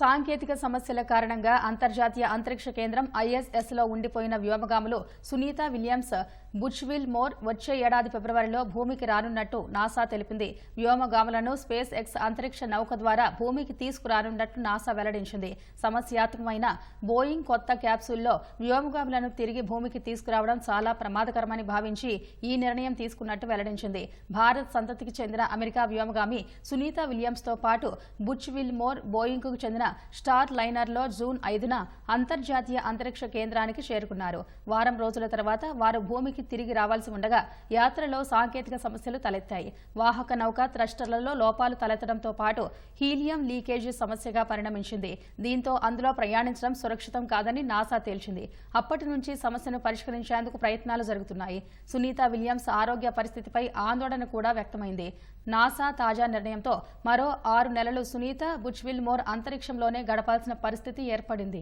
సాంకేతిక సమస్యల కారణంగా అంతర్జాతీయ అంతరిక్ష కేంద్రం ఐఎస్ఎస్లో ఉండిపోయిన వ్యోమగాములు సునీత విలియమ్స్ బుచ్విల్ మోర్ వచ్చే ఏడాది ఫిబ్రవరిలో భూమికి రానున్నట్టు నాసా తెలిపింది. వ్యోమగాములను స్పేస్ ఎక్స్ అంతరిక్ష నౌక ద్వారా భూమికి తీసుకురానున్నట్టు నాసా వెల్లడించింది. సమస్యాత్మకమైన బోయింగ్ కొత్త క్యాప్సూల్లో వ్యోమగాములను తిరిగి భూమికి తీసుకురావడం చాలా ప్రమాదకరమని భావించి ఈ నిర్ణయం తీసుకున్నట్టు వెల్లడించింది. భారత్ సంతతికి చెందిన అమెరికా వ్యోమగామి సునీత విలియమ్స్తో పాటు బుచ్విల్ మోర్ బోయింగ్కు చెందిన స్టార్ లైనర్లో జూన్ ఐదున అంతర్జాతీయ అంతరిక్ష కేంద్రానికి చేరుకున్నారు. వారం రోజుల తర్వాత వారు భూమికి తిరిగి రావాల్సి ఉండగా యాత్రలో సాంకేతిక సమస్యలు తలెత్తాయి. వాహక నౌక థ్రస్టర్లలో లోపాలు తలెత్తడంతో పాటు హీలియం లీకేజీ సమస్యగా పరిణమించింది. దీంతో అందులో ప్రయాణించడం సురక్షితం కాదని నాసా తేల్చింది. అప్పటి నుంచి సమస్యను పరిష్కరించేందుకు ప్రయత్నాలు జరుగుతున్నాయి. సునీత విలియమ్స్ ఆరోగ్య పరిస్థితిపై ఆందోళన కూడా వ్యక్తమైంది. నాసా తాజా నిర్ణయంతో మరో ఆరు నెలలు సునీత బుచ్విల్ మోర్ అంతరిక్షంలోనే గడపాల్సిన పరిస్థితి ఏర్పడింది.